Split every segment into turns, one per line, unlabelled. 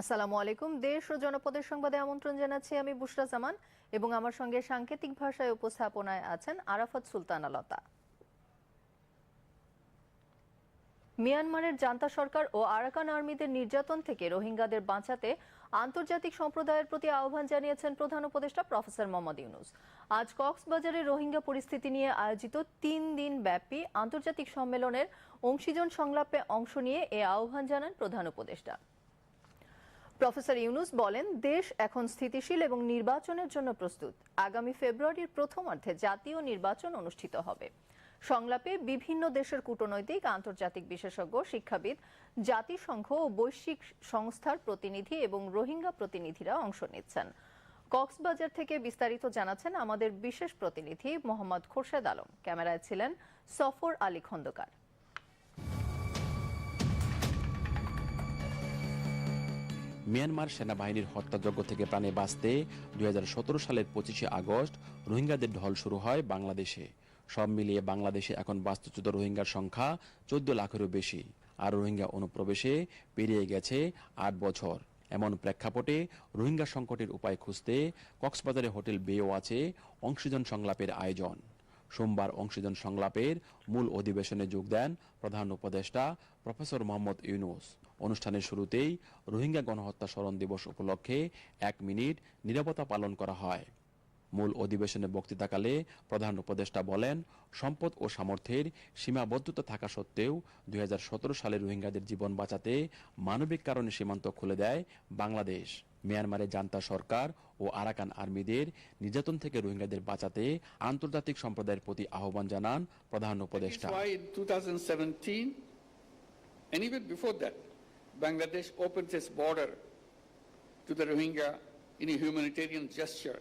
আসসালামু আলাইকুম। দেশ ও জনপদের সংবাদে আমন্ত্রণ জানাচ্ছি আমি বুশরা জামান এবং আমার সঙ্গে সাংকেতিক ভাষায় উপস্থাপনায় আছেন আরাফাত সুলতানা লতা। মিয়ানমারের জান্তা সরকার ও আরাকান আর্মিদের নির্যাতন থেকে রোহিঙ্গাদের বাঁচাতে আন্তর্জাতিক সম্প্রদায়ের প্রতি আহ্বান জানিয়েছেন প্রধান উপদেষ্টা প্রফেসর মোহাম্মদ ইউনুস। আজ কক্সবাজারে রোহিঙ্গা পরিস্থিতি নিয়ে আয়োজিত তিন দিন ব্যাপী আন্তর্জাতিক সম্মেলনের অংশীজন সংলাপে অংশ নিয়ে এ আহ্বান জানান প্রধান উপদেষ্টা। প্রফেসর ইউনুস বলেন, দেশ এখন স্থিতিশীল এবং নির্বাচনের জন্য প্রস্তুত। আগামী ফেব্রুয়ারির প্রথমার্ধে জাতীয় নির্বাচন অনুষ্ঠিত হবে। সংলাপে বিভিন্ন দেশের কূটনৈতিক, আন্তর্জাতিক বিশেষজ্ঞ, শিক্ষাবিদ, জাতিসংঘ ও বৈশ্বিক সংস্থার প্রতিনিধি এবং রোহিঙ্গা প্রতিনিধিরা অংশ নিচ্ছেন। কক্সবাজার থেকে বিস্তারিত জানাচ্ছেন আমাদের বিশেষ প্রতিনিধি মোহাম্মদ খোরশেদ আলম। ক্যামেরায় ছিলেন সফর আলী খন্দকার।
মিয়ানমার সেনাবাহিনীর হত্যাযজ্ঞ থেকে প্রাণে বাঁচতে দু হাজার সতেরো সালের পঁচিশে আগস্ট রোহিঙ্গাদের ঢল শুরু হয় বাংলাদেশে। সব মিলিয়ে বাংলাদেশে এখন বাস্তুচ্যুত রোহিঙ্গার সংখ্যা চোদ্দ লাখেরও বেশি। আর রোহিঙ্গা অনুপ্রবেশে পেরিয়ে গেছে আট বছর। এমন প্রেক্ষাপটে রোহিঙ্গা সংকটের উপায় খুঁজতে কক্সবাজারে হোটেল বেও আছে অংশীজন সংলাপের আয়োজন। সোমবার অংশীজন সংলাপের মূল অধিবেশনে যোগ দেন প্রধান উপদেষ্টা প্রফেসর মোহাম্মদ ইউনুস। অনুষ্ঠানের শুরুতেই রোহিঙ্গা গণহত্যা স্মরণ দিবস উপলক্ষে এক মিনিট নিরাপত্তা পালন করা হয়। মূল অধিবেশনে বক্তৃতাকালে প্রধান উপদেষ্টা বলেন, সম্পদ ও সামর্থ্যের সীমাবদ্ধতা থাকা সত্ত্বেও দুই হাজার সতেরো সালে রোহিঙ্গাদের জীবন বাঁচাতে মানবিক কারণে সীমান্ত খুলে দেয় বাংলাদেশ। মিয়ানমারে জান্তা সরকার ও আরাকান আর্মিদের নির্যাতন থেকে রোহিঙ্গাদের বাঁচাতে আন্তর্জাতিক সম্প্রদায়ের প্রতি আহ্বান জানান প্রধান উপদেষ্টা।
Bangladesh opens its border to the Rohingya in a humanitarian gesture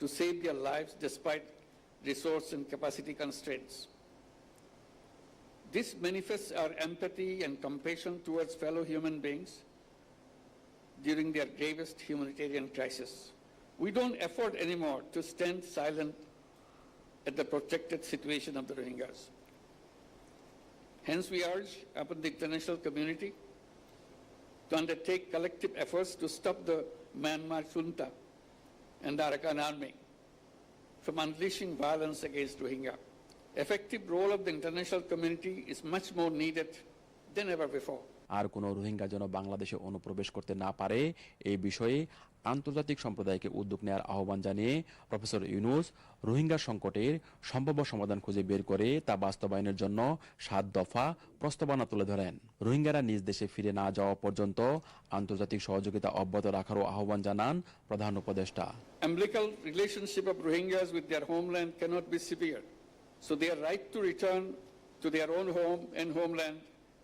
to save their lives despite resource and capacity constraints. This manifests our empathy and compassion towards fellow human beings during their gravest humanitarian crisis. We don't afford anymore to stand silent at the protected situation of the Rohingyas. Hence, we urge upon the international community to undertake collective efforts to stop the Myanmar junta and the Arakan army from unleashing violence against Rohingya. Effective role of the international community is much more needed than ever before.
আর কোনো রোহিঙ্গা যেন বাংলাদেশে অনুপ্রবেশ করতে না পারে, এই বিষয়ে আন্তর্জাতিক সম্প্রদায়কে উদ্যোগ নেওয়ার আহ্বান জানিয়ে প্রফেসর ইউনুস রোহিঙ্গা সংকটের সম্ভাব্য সমাধান খুঁজে বের করে তা বাস্তবায়নের জন্য সাত দফা প্রস্তাবনা তুলে ধরেন রোহিঙ্গারা নিজ দেশে ফিরে না যাওয়া পর্যন্ত আন্তর্জাতিক সহযোগিতা অব্যাহত রাখারও আহ্বান জানান প্রধান উপদেষ্টা
Umbilical relationship of Rohingyas with their homeland cannot be severed. So their right to return to their own home and homeland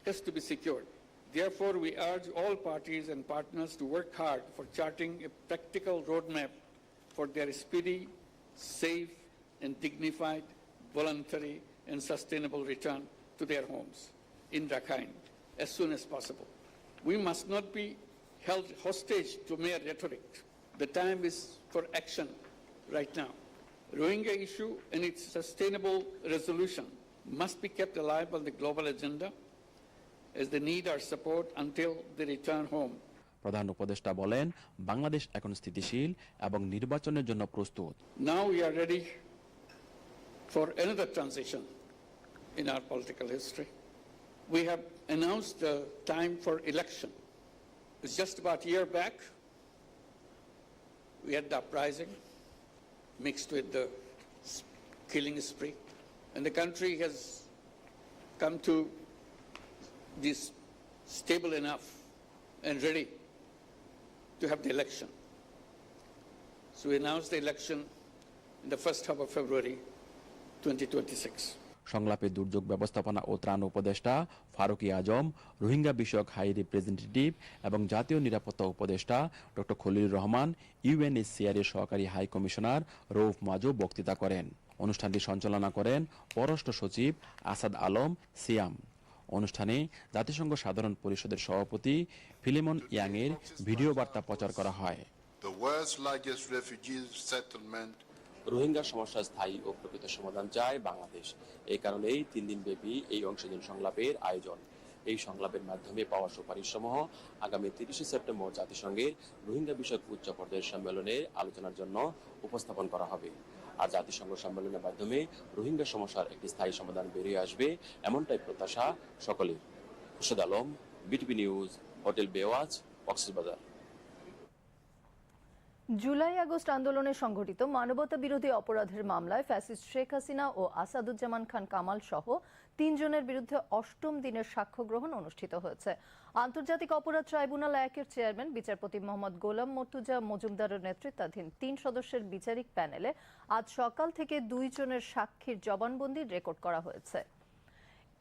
has to be secured. Therefore, we urge all parties and partners to work hard for charting a practical roadmap for their speedy, safe, and dignified, voluntary, and sustainable return to their homes in Rakhine as soon as possible. We must not be held hostage to mere rhetoric. The time is for action right now. Rohingya issue and its sustainable resolution must be kept alive on the global agenda as they need our support until they return home.
প্রধান উপদেষ্টা বলেন বাংলাদেশ এখন স্থিতিশীল এবং নির্বাচনের জন্য প্রস্তুত
Now we are ready for another transition in our political history. We have announced the time for election. It's just about a year back. We had the uprising mixed with the s- killing spree. And the country has come to this stable enough and ready to have the election. So we announced the election in the first half of February 2026.
সংলাপে দুর্যোগ ব্যবস্থাপনা ও ত্রাণ উপদেষ্টা ফারুকি আজম, রোহিঙ্গা বিষয়ক high representative এবং জাতীয় নিরাপত্তা উপদেষ্টা ডক্টর খলিল রহমান ইউএনএসসিআর এর সহকারী হাই কমিশনার রৌফ মাজু বক্তৃতা করেন অনুষ্ঠানটি সঞ্চালনা করেন পররাষ্ট্র সচিব আসাদ আলম সিয়াম অনুষ্ঠানে জাতিসংঘ সাধারণ পরিষদের সভাপতি ফিলিমন ইয়াংয়ের ভিডিও বার্তা প্রচার করা হয়। রোহিঙ্গা সমস্যার স্থায়ী ও প্রকৃত সমাধান চায় বাংলাদেশ। এই কারণেই তিন দিন ব্যাপী এই অংশীজন সংলাপের আয়োজন। এই সংলাপের মাধ্যমে পাওয়া সুপারিশ সমূহ আগামী তিরিশে সেপ্টেম্বর জাতিসংঘের রোহিঙ্গা বিষয়ক উচ্চ পর্যায়ের সম্মেলনে আলোচনার জন্য উপস্থাপন করা হবে। আর জাতিসংঘ সম্মেলনের মাধ্যমে রোহিঙ্গা সমস্যার একটি স্থায়ী সমাধান বেরিয়ে আসবে, এমনটাই প্রত্যাশা সকলের। Khurshed Alam, BTV news, hotel বেওয়াজ, Cox's Bazar.
July August আন্দোলনে সংঘটিত মানবতা বিরোধী অপরাধের মামলায় ফ্যাসিস্ট শেখ হাসিনা ও আসাদুজ্জামান খান কামাল সহ তিনজনের বিরুদ্ধে অষ্টম দিনের সাক্ষ্য গ্রহণ অনুষ্ঠিত হয়েছে। আন্তর্জাতিক অপরাধ ট্রাইব্যুনাল একের চেয়ারম্যান বিচারপতি মোহাম্মদ গোলাম মর্তুজা মজুমদারের নেতৃত্বাধীন তিন সদস্যের বিচারিক প্যানেলে আজ সকাল থেকে দুইজনের সাক্ষীর জবানবন্দি রেকর্ড করা হয়েছে।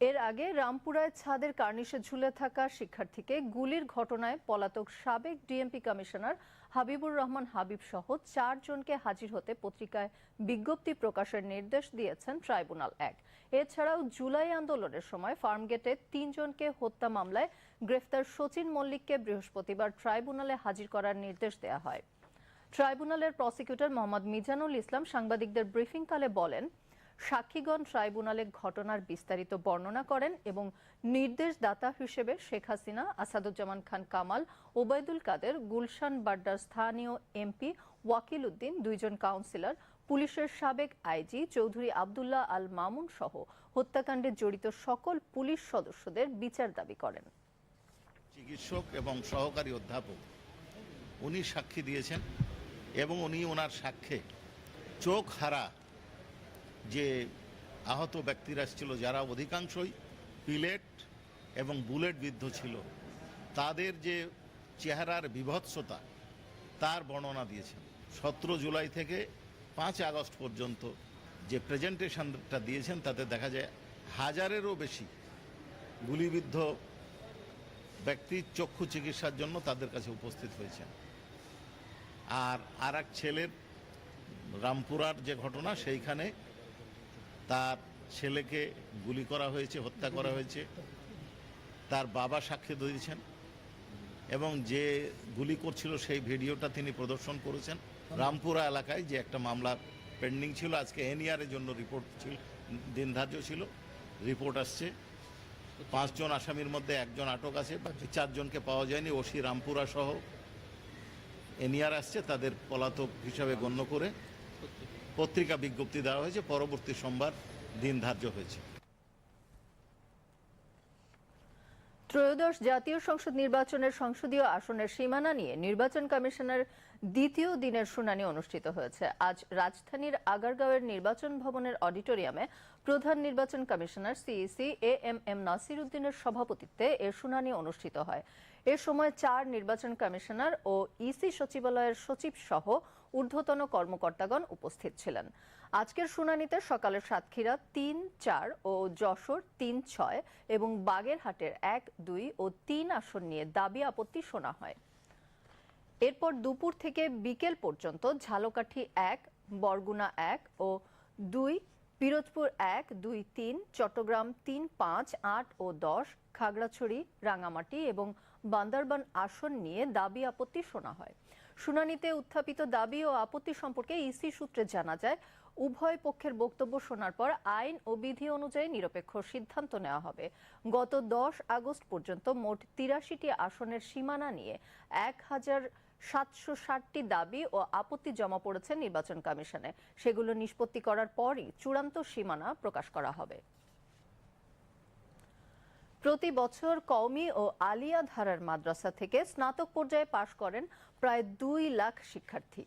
এর আগে রামপুরায় ছাদের কার্নিশে ঝুলে থাকা শিক্ষার্থীকে গুলির ঘটনায় পলাতক সাবেক ডিএমপি কমিশনার হাবিবুর রহমান হাবিব সহ চারজনকে হাজির হতে পত্রিকায় বিজ্ঞপ্তি প্রকাশের নির্দেশ দিয়েছেন ট্রাইব্যুনাল এক। এছাড়াও জুলাই আন্দোলনের সময় ফার্মগেটে তিনজনকে হত্যা মামলায় গ্রেফতার সচিন মল্লিককে বৃহস্পতিবার ট্রাইব্যুনালে হাজির করার নির্দেশ দেওয়া হয়। ট্রাইব্যুনালের প্রসিকিউটর মোহাম্মদ মিজানুল ইসলাম সাংবাদিকদের ব্রিফিংকালে বলেন সাক্ষীগণ ট্রাইব্যুনালে ঘটনার বিস্তারিত বর্ণনা করেন এবং নির্দেশদাতা হিসেবে শেখ হাসিনা, আসাদুজ্জামান খান কামাল, ওবায়দুল কাদের, গুলশান বাড্ডার স্থানীয় এমপি ওয়াকিল উদ্দিন দুইজন কাউন্সিলর, পুলিশের সাবেক আইজি চৌধুরী আবদুল্লাহ আল মামুন সহ হত্যাকাণ্ডে জড়িত সকল পুলিশ সদস্যদের বিচার দাবি করেন।
চিকিৎসক এবং সহকারী অধ্যাপক, উনি সাক্ষী দিয়েছেন এবং উনি ওনার সাক্ষ্যে চোখ হারা যে আহত ব্যক্তিরা ছিল যারা অধিকাংশই পিলেট এবং বুলেট বিদ্ধ ছিল, তাদের যে চেহারার বিভৎসতা, তার বর্ণনা দিয়েছেন। সতেরো জুলাই থেকে পাঁচ আগস্ট পর্যন্ত যে প্রেজেন্টেশনটা দিয়েছেন, তাতে দেখা যায় হাজারেরও বেশি গুলিবিদ্ধ ব্যক্তি চক্ষু চিকিৎসার জন্য তাদের কাছে উপস্থিত হয়েছেন। আর আর এক ছেলের রামপুরার যে ঘটনা, সেইখানে তার ছেলেকে গুলি করা হয়েছে, হত্যা করা হয়েছে। তার বাবা সাক্ষী দিয়েছেন এবং যে গুলি করছিল সেই ভিডিওটা তিনি প্রদর্শন করেছেন। রামপুরা এলাকায় যে একটা মামলা পেন্ডিং ছিল, আজকে এনইআরের জন্য রিপোর্ট ছিল, দিন ধার্য ছিল। রিপোর্ট আসছে। পাঁচজন আসামির মধ্যে একজন আটক আছে চারজনকে পাওয়া যায়নি। ওসি রামপুরা সহ এনিয়ার আসছে, তাদের পলাতক হিসাবে গণ্য করে। পত্রিকা বিজ্ঞপ্তি দেওয়া হয়েছে, পরবর্তী সোমবার দিন ধার্য হয়েছে।
ত্রয়োদশ জাতীয় সংসদ নির্বাচনের সংসদীয় আসনের সীমানা নিয়ে নির্বাচন কমিশনের দ্বিতীয় দিনের শুনানি অনুষ্ঠিত হয়েছে। আজ রাজধানীর আগারগাঁওয়ের নির্বাচন ভবনের অডিটোরিয়ামে প্রধান নির্বাচন commissioner CEC A M M Nasir উদ্দিনের সভাপতিত্বে এর শুনানি অনুষ্ঠিত হয়। এ সময় চার নির্বাচন কমিশনার ও ইসি সচিবালয়ের সচিব সহ ঊর্ধ্বতন কর্মকর্তাগণ উপস্থিত ছিলেন। আজকের শুনানিতে সকালে সাতক্ষীরা তিন চার ও যশোর তিন ছয় এবং বাগেরহাটের এক, দুই ও তিন আসন নিয়ে দাবি আপত্তি শোনা হয়। এরপর দুপুর থেকে বিকেল পর্যন্ত ঝালকাঠি এক, বরগুনা এক ও দুই, পিরোজপুর এক, দুই, তিন, চট্টগ্রাম তিন, পাঁচ, আট ও দশ, খাগড়াছড়ি, রাঙামাটি এবং বান্দরবান আসন নিয়ে দাবি আপত্তি শোনা হয়। শুনানিতে উত্থাপিত দাবি ও আপত্তি সম্পর্কে ইসি সূত্রে জানা যায়, উভয় পক্ষের বক্তব্য শোনার পর আইন ও বিধি অনুযায়ী নিরপেক্ষ সিদ্ধান্ত নেওয়া হবে। গত দশ আগস্ট পর্যন্ত মোট তিরাশিটি আসনের সীমানা নিয়ে এক হাজার সাতশো ষাটটি দাবি ও আপত্তি জমা পড়েছে নির্বাচন কমিশনে। সেগুলো নিষ্পত্তি করার পরই চূড়ান্ত সীমানা প্রকাশ করা হবে। প্রতি বছর কওমি ও আলিয়া ধারার মাদ্রাসা থেকে স্নাতক পর্যায়ে পাশ করেন প্রায় দুই লাখ শিক্ষার্থী।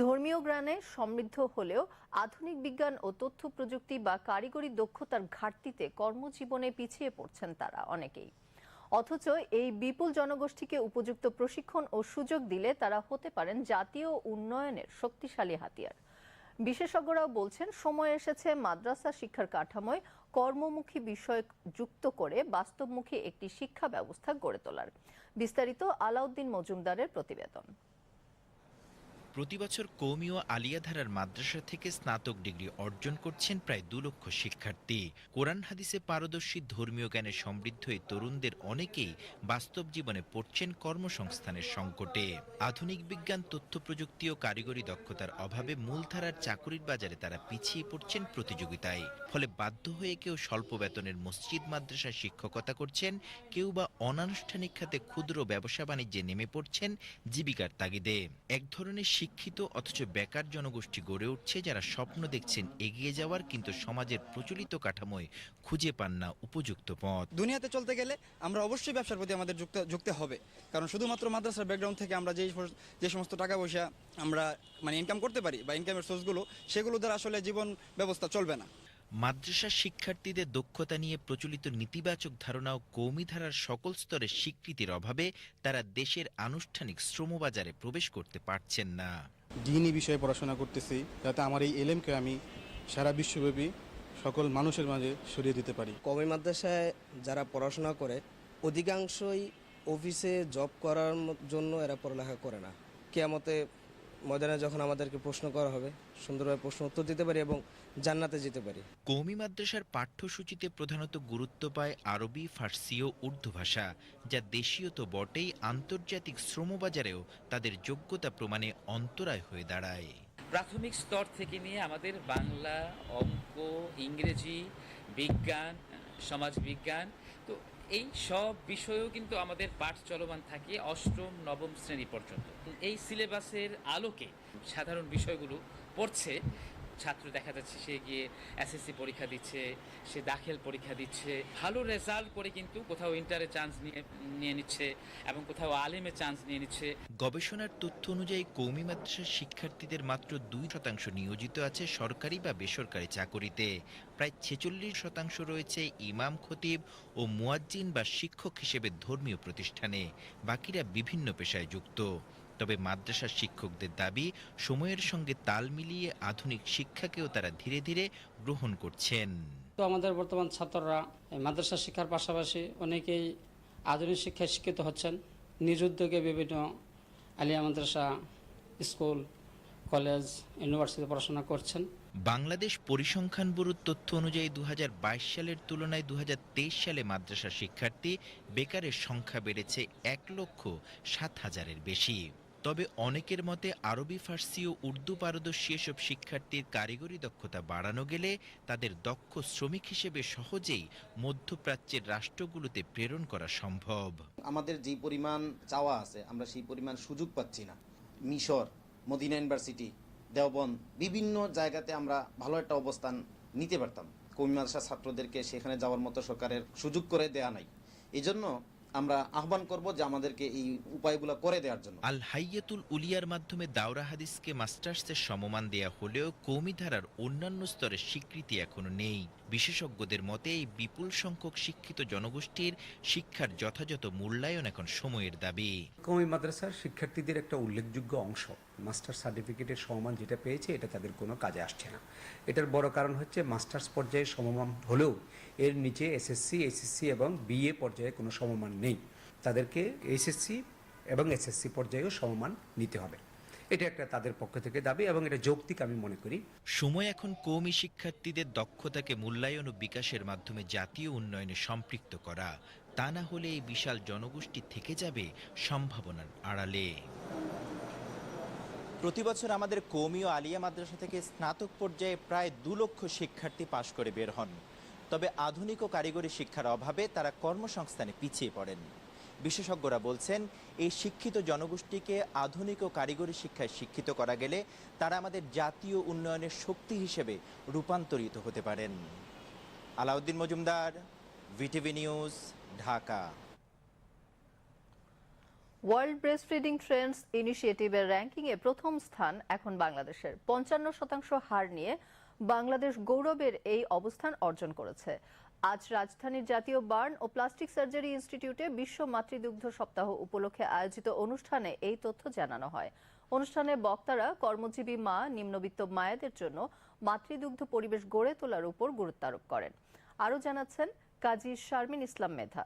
ধর্মীয় জ্ঞানে সমৃদ্ধ হলেও আধুনিক বিজ্ঞান ও তথ্য প্রযুক্তি বা কারিগরি দক্ষতার ঘাটতিতে কর্মজীবনে পিছিয়ে পড়ছেন তারা অনেকেই। অথচ এই বিপুল জনগোষ্ঠীকে উপযুক্ত প্রশিক্ষণ ও সুযোগ দিলে তারা হতে পারেন জাতীয় উন্নয়নের শক্তিশালী হাতিয়ার। বিশেষজ্ঞরাও বলছেন, সময় এসেছে মাদ্রাসা শিক্ষার কাঠামোয় কর্মমুখী বিষয় যুক্ত করে বাস্তবমুখী একটি শিক্ষা ব্যবস্থা গড়ে তোলার। বিস্তারিত আলাউদ্দিন মজুমদারের প্রতিবেদন।
প্রতি বছর কৌমি ও আলিয়া ধারার মাদ্রাসা থেকে স্নাতক ডিগ্রি অর্জন করছেন প্রায় দু লক্ষ শিক্ষার্থী। কোরআন হাদিসে পারদর্শী ধর্মীয় জ্ঞানে সমৃদ্ধ এই তরুণদের অনেকেই বাস্তব জীবনে পড়ছেন কর্মসংস্থানের সংকটে। আধুনিক বিজ্ঞান, তথ্য প্রযুক্তি ও কারিগরি দক্ষতার অভাবে মূলধারার চাকুরির বাজারে তারা পিছিয়ে পড়ছেন প্রতিযোগিতায়। ফলে বাধ্য হয়ে কেউ স্বল্প বেতনের মসজিদ মাদ্রাসায় শিক্ষকতা করছেন, কেউ বা অনানুষ্ঠানিক খাতে ক্ষুদ্র ব্যবসা বাণিজ্যে নেমে পড়ছেন জীবিকার তাগিদে। এক ধরনের শিক্ষিত অথচ বেকার জনগোষ্ঠী গড়ে উঠছে যারা স্বপ্ন দেখছেন এগিয়ে যাওয়ার কিন্তু সমাজের প্রচলিত কাঠামোয় খুঁজে পান না উপযুক্ত পথ।
দুনিয়াতে চলতে গেলে আমরা অবশ্যই ব্যবসার প্রতি আমাদের যুক্ত যুক্ত হবে। কারণ শুধুমাত্র মাদ্রাসার ব্যাকগ্রাউন্ড থেকে আমরা যেই যে সমস্ত টাকা পয়সা আমরা মানে ইনকাম করতে পারি বা ইনকামের সোর্সগুলো সেগুলো দ্বারা আসলে জীবন ব্যবস্থা চলবে না।
মাদ্রাসার শিক্ষার্থীদের দক্ষতা নিয়ে প্রচলিত নেতিবাচক ধারণা ও কৌমি ধারার সকল স্তরের স্বীকৃতির অভাবে তারা দেশের আনুষ্ঠানিক শ্রমবাজারে প্রবেশ করতে পারছেন না।
দিনই বিষয়ে পড়াশোনা করতেছি যাতে আমার এই এলেমকে আমি সারা বিশ্বব্যাপী সকল মানুষের মাঝে সরিয়ে দিতে পারি।
কমি মাদ্রাসায় যারা পড়াশোনা করে অধিকাংশই অফিসে জব করার জন্য এরা পড়ালেখা করে না। কেয়ামতে ময়দানে যখন আমাদেরকে প্রশ্ন করা হবে সুন্দরভাবে প্রশ্ন উত্তর দিতে পারি এবং জান্নাতে যেতে পারি।
কৌমি মাদ্রাসার পাঠ্যসূচিতে প্রধানত গুরুত্ব পায় আরবি ফার্সি ও উর্দু ভাষা যা দেশীয় তো বটেই আন্তর্জাতিক শ্রমবাজারেও তাদের যোগ্যতা প্রমাণে অন্তরায় হয়ে দাঁড়ায়।
প্রাথমিক স্তর থেকে নিয়ে আমাদের বাংলা অঙ্ক ইংরেজি বিজ্ঞান সমাজবিজ্ঞান তো এই সব বিষয়েও কিন্তু আমাদের পাঠ চলমান থাকে অষ্টম নবম শ্রেণি পর্যন্ত। এই সিলেবাসের আলোকে সাধারণ বিষয়গুলো পড়ছে। ছাত্র দেখা যাচ্ছে সে গিয়ে এসএসসি পরীক্ষা দিচ্ছে, সে দাখিল পরীক্ষা দিচ্ছে। ভালো রেজাল্ট করে কিন্তু কোথাও ইন্টারে চান্স নিয়ে নিয়ে নিচ্ছে এবং কোথাও আলেমে চান্স নিয়ে নিচ্ছে।
গবেষণার তথ্য অনুযায়ী কৌমি মাদ্রাসার শিক্ষার্থীদের মাত্র দুই শতাংশ নিয়োজিত আছে সরকারি বা বেসরকারি চাকরিতে। প্রায় ছেচল্লিশ শতাংশ রয়েছে ইমাম খতিব ও মুয়াজ্জিন বা শিক্ষক হিসেবে ধর্মীয় প্রতিষ্ঠানে, বাকিরা বিভিন্ন পেশায় যুক্ত। তবে মাদ্রাসার শিক্ষকদের দাবি সময়ের সঙ্গে তাল মিলিয়ে আধুনিক শিক্ষাকেও তারা ধীরে ধীরে গ্রহণ করছেন।
তো আমাদের বর্তমান ছাত্ররা মাদ্রাসা শিক্ষার পাশাপাশি অনেকেই আধুনিক শিক্ষায় শিক্ষিত হচ্ছেন। নিজ উদ্যোগে বিভিন্ন আলিয়া মাদ্রাসা স্কুল কলেজ ইউনিভার্সিটিতে পড়াশোনা করছেন।
বাংলাদেশ পরিসংখ্যান ব্যুরোর তথ্য অনুযায়ী দু হাজার বাইশ সালের তুলনায় দু হাজার তেইশ সালে মাদ্রাসা শিক্ষার্থী বেকারের সংখ্যা বেড়েছে এক লক্ষ সাত হাজারের বেশি। তবে অনেকের মতে আরবি, ফার্সি ও উর্দু পারদর্শী এসব শিক্ষার্থীর কারিগরি দক্ষতা বাড়ানো গেলে তাদের দক্ষ শ্রমিক হিসেবে সহজেই মধ্যপ্রাচ্যের রাষ্ট্রগুলোতে প্রেরণ করা সম্ভব।
আমাদের যে পরিমাণ চাওয়া আছে, আমরা সেই পরিমাণ সুযোগ পাচ্ছি না। মিশর, মদিনা ইউনিভার্সিটি দেওবন বিভিন্ন জায়গাতে আমরা ভালো একটা অবস্থান নিতে পারতাম। কৌমি মাদ্রাসার ছাত্রদেরকে সেখানে যাওয়ার মতো সরকারের সুযোগ করে দেয়া নাই। এই জন্য আমরা আহ্বান করব যে আমাদেরকে এই উপায়গুলো করে দেওয়ার জন্য।
আল হাইয়াতুল উলিয়ার মাধ্যমে দাওরা হাদিসকে মাস্টার্সের সমমান দেয়া হলেও কৌমি ধারার অন্যান্য স্তরের স্বীকৃতি এখনও নেই। বিশেষজ্ঞদের মতে এই বিপুল সংখ্যক শিক্ষিত জনগোষ্ঠীর শিক্ষার যথাযথ মূল্যায়ন এখন সময়ের দাবি।
কৌমি মাদ্রাসার শিক্ষার্থীদের একটা উল্লেখযোগ্য অংশ মাস্টার সার্টিফিকেটের সমমান যেটা পেয়েছে এটা তাদের কোনো কাজে আসছে না। এটার বড় কারণ হচ্ছে মাস্টার্স পর্যায়ে সমমান হলেও এর নিচে এসএসসি এসএসসি এবং বিএ পর্যায়ে কোনো সমমান নেই। তাদেরকে এসএসসি এবং এসএসসি পর্যায়েও সমমান নিতে হবে। এটা একটা তাদের পক্ষ থেকে দাবি এবং এটা যৌক্তিক আমি মনে করি।
সময় এখন কৌমি শিক্ষার্থীদের দক্ষতাকে মূল্যায়ন ও বিকাশের মাধ্যমে জাতীয় উন্নয়নে সম্পৃক্ত করা। তা না হলে এই বিশাল জনগোষ্ঠী থেকে যাবে সম্ভাবনার আড়ালে।
প্রতি বছর আমাদের কৌমি ও আলিয়া মাদ্রাসা থেকে স্নাতক পর্যায়ে প্রায় দু লক্ষ শিক্ষার্থী পাশ করে বের হন। তবে আধুনিক ও কারিগরি শিক্ষার অভাবে তারা কর্মসংস্থানে পিছিয়ে পড়েন। বিশেষজ্ঞরা বলছেন, এই শিক্ষিত জনগোষ্ঠীকে আধুনিক ও কারিগরি শিক্ষায় শিক্ষিত করা গেলে তারা আমাদের জাতীয় উন্নয়নের শক্তি হিসেবে রূপান্তরিত হতে পারেন। Alauddin Majumder, VTV news,
Dhaka. World breastfeeding trends ইনিশিয়েটিভের র্যাঙ্কিংয়ে প্রথম স্থান এখন বাংলাদেশের। পঞ্চান্ন শতাংশ হার নিয়ে বাংলাদেশ গৌরবের এই অবস্থান অর্জন করেছে। আজ রাজধানীর জাতীয় বার্ন ও প্লাস্টিক সার্জারি ইনস্টিটিউটে বিশ্ব মাতৃদুগ্ধ সপ্তাহ উপলক্ষে আয়োজিত অনুষ্ঠানে এই তথ্য জানানো হয়। অনুষ্ঠানে বক্তারা কর্মজীবী মা, নিম্নবিত্ত মায়েদের জন্য মাতৃদুগ্ধ পরিবেশ গড়ে তোলার উপর গুরুত্ব আরোপ করেন। আরও জানাচ্ছেন কাজী শারমিন ইসলাম মেধা।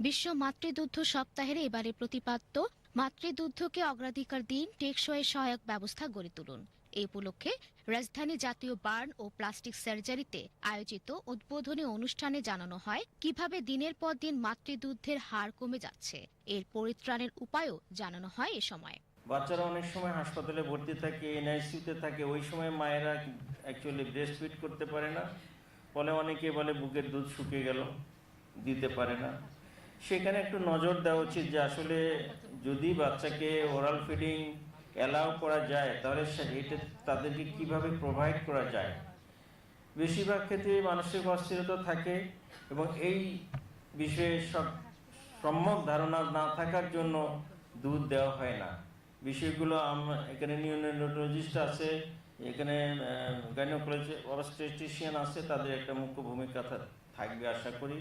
বিশ্ব মাতৃদুগ্ধ সপ্তাহের এবারে প্রতিপাদ্য, মাতৃদুগ্ধকে অগ্রাধিকার দিন, টেকসই সহায়ক ব্যবস্থা গড়ে তুলুন। এই উপলক্ষে রাজধানী জাতীয় বার্ন ও প্লাস্টিক সার্জারিতে আয়োজিত উদ্বোধনী অনুষ্ঠানে জানানো হয়, কীভাবে দিনের পর দিন মাতৃদুগ্ধের হার কমে যাচ্ছে। এর পরিত্রাণের উপায়ও জানানো হয় এ সময়।
বাচ্চারা অনেক সময় হাসপাতালে ভর্তি থাকে এনআইসিউতে থাকে, ওই সময় মায়েরা অ্যাকচুয়ালি ব্রেস্ট ফিড করতে পারে না। ফলে অনেকে বলে বুকের দুধ শুকিয়ে গেল, দিতে পারে না। সেখানে একটু নজর দেওয়া উচিত যে আসলে যদি বাচ্চাকে ওরাল ফিডিং অ্যালাউ করা যায়, তাহলে এটা তাদেরকে কীভাবে প্রোভাইড করা যায়? বেশিরভাগ ক্ষেত্রে মানসিক অস্থিরতা থাকে এবং এই বিষয়ে সব সম্যক ধারণা না থাকার জন্য দুধ দেওয়া হয় না। বিষয়গুলো আমরা এখানে নিউরোলজিস্ট আছে, এখানে গাইনোকোলজি আছে, তাদের একটা মুখ্য ভূমিকা থাকবে আশা করি।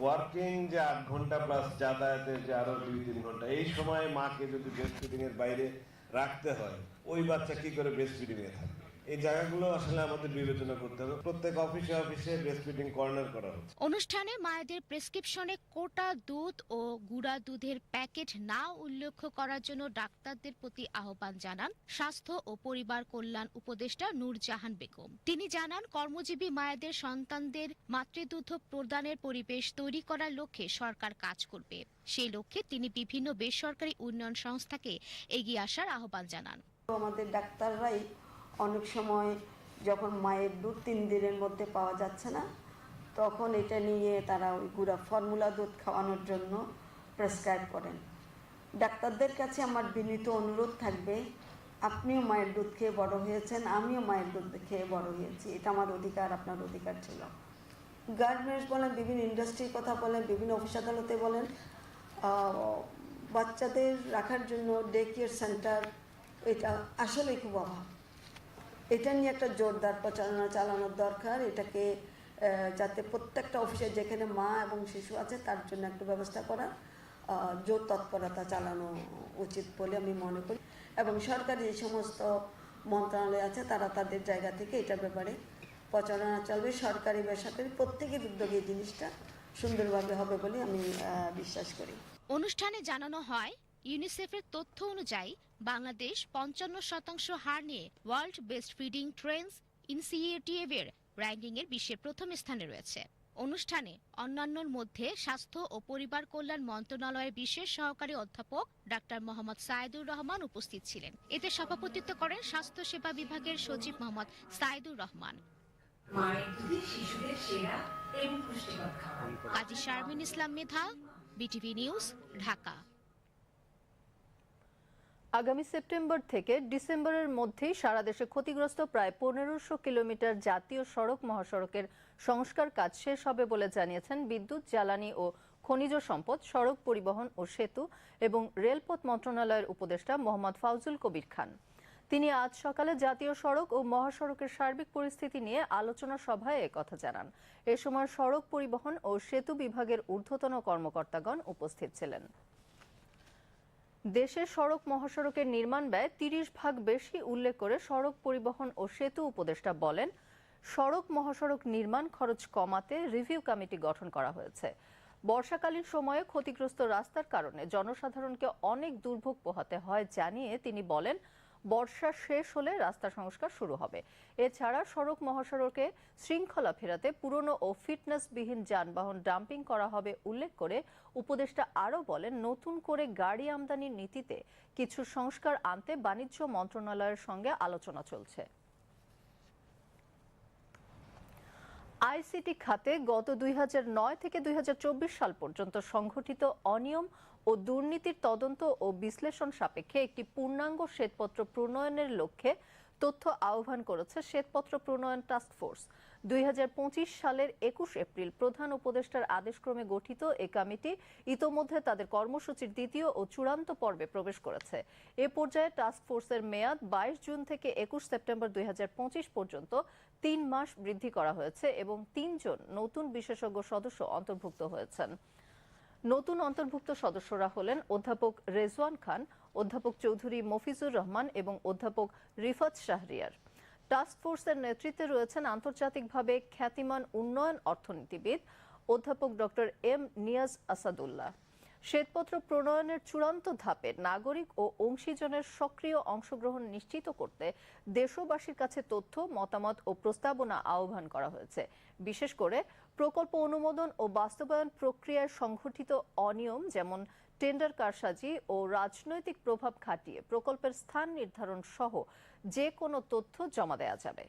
ওয়ার্কিং যে আট ঘণ্টা প্লাস যাতায়াতের যে আরও দুই তিন ঘণ্টা, এই সময় মাকে যদি ফিডিং এর বাইরে রাখতে হয়। ওই বাচ্চা কি করে ব্রেস্ট এ থাকবে? এই জায়গাগুলো আসলে আমাদের বিবেচনা করতে হবে। প্রত্যেক অফিসে অফিসে ব্রেস্ট ফিডিং কর্নার করা হচ্ছে।
অনুষ্ঠানে মায়েদের প্রেসক্রিপশনে কোটা দুধ ও গুঁড়া দুধের প্যাকেট না উল্লেখ করার জন্য ডাক্তারদের প্রতি আহ্বান জানান স্বাস্থ্য ও পরিবার কল্যাণ উপদেষ্টা নূরজাহান বেগম। তিনি জানান কর্মজীবী মায়েদের সন্তানদের মাতৃদুধ প্রদানের পরিবেশ তৈরি করার লক্ষ্যে সরকার কাজ করবে। সেই লক্ষ্যে তিনি বিভিন্ন বেসরকারি উন্নয়ন সংস্থাকে এগিয়ে আসার আহ্বান জানান।
আমাদের ডাক্তাররাই অনেক সময় যখন মায়ের দুধ তিন দিনের মধ্যে পাওয়া যাচ্ছে না, তখন এটা নিয়ে তারা ওই গুঁড়া ফর্মুলা দুধ খাওয়ানোর জন্য প্রেসক্রাইব করেন। ডাক্তারদের কাছে আমার বিনীত অনুরোধ থাকবে, আপনিও মায়ের দুধ খেয়ে বড় হয়েছেন, আমিও মায়ের দুধ খেয়ে বড় হয়েছি, এটা আমার অধিকার, আপনার অধিকার ছিল। গার্মেন্টস বলেন, বিভিন্ন ইন্ডাস্ট্রির কথা বলেন, বিভিন্ন অফিস আদালতে বলেন বাচ্চাদের রাখার জন্য ডে কেয়ার সেন্টার এটা আসলে খুব অভাব। এটা নিয়ে একটা জোরদার প্রচারণা চালানোর দরকার। এটাকে যাতে প্রত্যেকটা অফিসে যেখানে মা এবং শিশু আছে, তার জন্য একটা ব্যবস্থা করা জোর তৎপরতা চালানো উচিত বলে আমি মনে করি। এবং সরকারি যে সমস্ত মন্ত্রণালয় আছে, তারা তাদের জায়গা থেকে এটার ব্যাপারে প্রচারণা চলবে। সরকারি বেসরকারি প্রত্যেকের উদ্যোগে জিনিসটা সুন্দরভাবে হবে বলে আমি বিশ্বাস করি।
অনুষ্ঠানে জানানো হয় ইউনিসেফের তথ্য অনুযায়ী বাংলাদেশ পঞ্চান্ন শতাংশ হার নিয়ে world best feeding trends ranking এর বিশ্বের প্রথম স্থানে রয়েছে। অনুষ্ঠানে অন্যান্যর মধ্যে স্বাস্থ্য ও পরিবার কল্যাণ মন্ত্রণালয়ের বিশেষ সহকারী অধ্যাপক ডাক্তার মোহাম্মদ সাইদুর রহমান উপস্থিত ছিলেন। এতে সভাপতিত্ব করেন স্বাস্থ্য সেবা বিভাগের সচিব Mohammad Saidur Rahman. Kazi Sharmin Islam Medha BTV news Dhaka.
আগামী সেপ্টেম্বর থেকে ডিসেম্বরের মধ্যেই সারা দেশে ক্ষতিগ্রস্ত প্রায় পনেরোশো কিলোমিটার জাতীয় সড়ক মহাসড়কের সংস্কার কাজ শেষ হবে বলে জানিয়েছেন বিদ্যুৎ, জ্বালানি ও খনিজ সম্পদ, সড়ক পরিবহন ও সেতু এবং রেলপথ মন্ত্রণালয়ের উপদেষ্টা মোহাম্মদ ফাউজুল কবির খান। তিনি আজ সকালে জাতীয় সড়ক ও মহাসড়কের সার্বিক পরিস্থিতি নিয়ে আলোচনা সভায় কথা জানান। এ সময় সড়ক পরিবহন ও সেতু বিভাগের ঊর্ধ্বতন কর্মকর্তাগণ উপস্থিত ছিলেন। দেশের সড়ক মহাসড়কের নির্মাণ ব্যয় তিরিশ ভাগ বেশি উল্লেখ করে সড়ক পরিবহন ও সেতু উপদেষ্টা বলেন, সড়ক মহাসড়ক নির্মাণ খরচ কমাতে রিভিউ কমিটি গঠন করা হয়েছে। বর্ষাকালীন সময়ে ক্ষতিগ্রস্ত রাস্তার কারণে জনসাধারণকে অনেক দুর্ভোগ পোহাতে হয় জানিয়ে তিনি বলেন বর্ষা শেষ হলে রাস্তা সংস্কার শুরু হবে। এছাড়া সড়ক মহাসড়কে শৃঙ্খলা ফেরাতে পুরনো ও ফিটনেসবিহীন যানবাহন ডাম্পিং করা হবে উল্লেখ করে উপদেষ্টা আরও বলেন, নতুন করে গাড়ি আমদানির নীতিতে কিছু সংস্কার আনতে বাণিজ্য মন্ত্রণালয়ের সঙ্গে আলোচনা চলছে। আইসিটি খাতে গত দুই হাজার নয় থেকে দুই হাজার চব্বিশ সাল পর্যন্ত সংঘটিত অনিয়ম ও দুর্নীতির তদন্ত ও বিশ্লেষণ সাপেক্ষে একটি পূর্ণাঙ্গ শ্বেতপত্র প্রণয়নের লক্ষ্যে তথ্য আহ্বান করেছে শ্বেতপত্র প্রণয়ন টাস্ক ফোর্স। দুই সালের একুশ এপ্রিল প্রধান উপদেষ্টার আদেশক্রমে গঠিত এ কমিটি ইতোমধ্যে তাদের কর্মসূচির দ্বিতীয় ও চূড়ান্ত পর্বে প্রবেশ করেছে। এ পর্যায়ে টাস্ক ফোর্সের মেয়াদ বাইশ জুন থেকে একুশ সেপ্টেম্বর দুই হাজার পঁচিশ পর্যন্ত তিন মাস বৃদ্ধি করা হয়েছে এবং তিনজন নতুন বিশেষজ্ঞ সদস্য অন্তর্ভুক্ত হয়েছেন। নতুন অন্তর্ভুক্ত সদস্যরা হলেন অধ্যাপক রেজওয়ান খান, অধ্যাপক চৌধুরী মফিজুর রহমান এবং অধ্যাপক রিফাত শাহরিয়ার। টাস্ক ফোর্সের নেতৃত্বে রয়েছেন আন্তর্জাতিকভাবে খ্যাতিমান উন্নয়ন অর্থনীতিবিদ অধ্যাপক ডক্টর এম নিয়াজ আসাদুল্লাহ। শ্বেতপত্র প্রণয়নের চূড়ান্ত ধাপে নাগরিক ও অংশীজনের সক্রিয় অংশগ্রহণ নিশ্চিত করতে দেশবাসীর কাছে তথ্য, মতামত ও প্রস্তাবনা আহ্বান করা হয়েছে। বিশেষ করে প্রকল্প অনুমোদন ও বাস্তবায়ন প্রক্রিয়ায় সংঘটিত অনিয়ম যেমন টেন্ডার কারসাজি ও রাজনৈতিক প্রভাব খাটিয়ে প্রকল্পের স্থান নির্ধারণ সহ যে কোনো তথ্য জমা দেওয়া যাবে।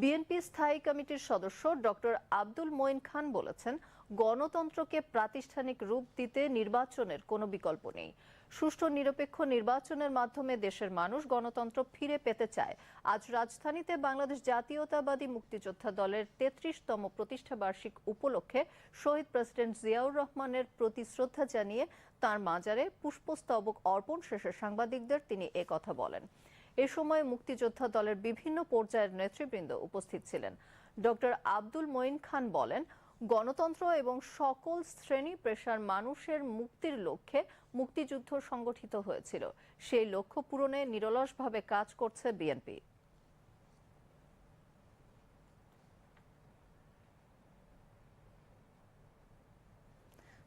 বিএনপি স্থায়ী কমিটির সদস্য ডক্টর আব্দুল মঈন খান বলেছেন, গণতন্ত্রকে প্রাতিষ্ঠানিক রূপ দিতে নির্বাচনের কোনো বিকল্প নেই। সুষ্ঠু নিরপেক্ষ নির্বাচনের মাধ্যমে দেশের মানুষ গণতন্ত্র ফিরে পেতে চায়। আজ রাজধানীতে বাংলাদেশ জাতীয়তাবাদী মুক্তিযোদ্ধা দলের তেত্রিশতম প্রতিষ্ঠা বার্ষিক উপলক্ষে শহীদ প্রেসিডেন্ট জিয়াউর রহমানের প্রতি শ্রদ্ধা জানিয়ে তার মাজারে পুষ্পস্তবক অর্পণ শেষে সাংবাদিকদের তিনি একথা বলেন। এ সময় মুক্তিযোদ্ধা দলের বিভিন্ন পর্যায়ের নেতৃবৃন্দ উপস্থিত ছিলেন। ডক্টর আব্দুল মঈন খান বলেন, গণতন্ত্র এবং সকল শ্রেণি পেশার মানুষের মুক্তির লক্ষ্যে মুক্তিযুদ্ধ সংগঠিত হয়েছিল। সেই লক্ষ্য পূরণে নিরলসভাবে কাজ করছে বিএনপি।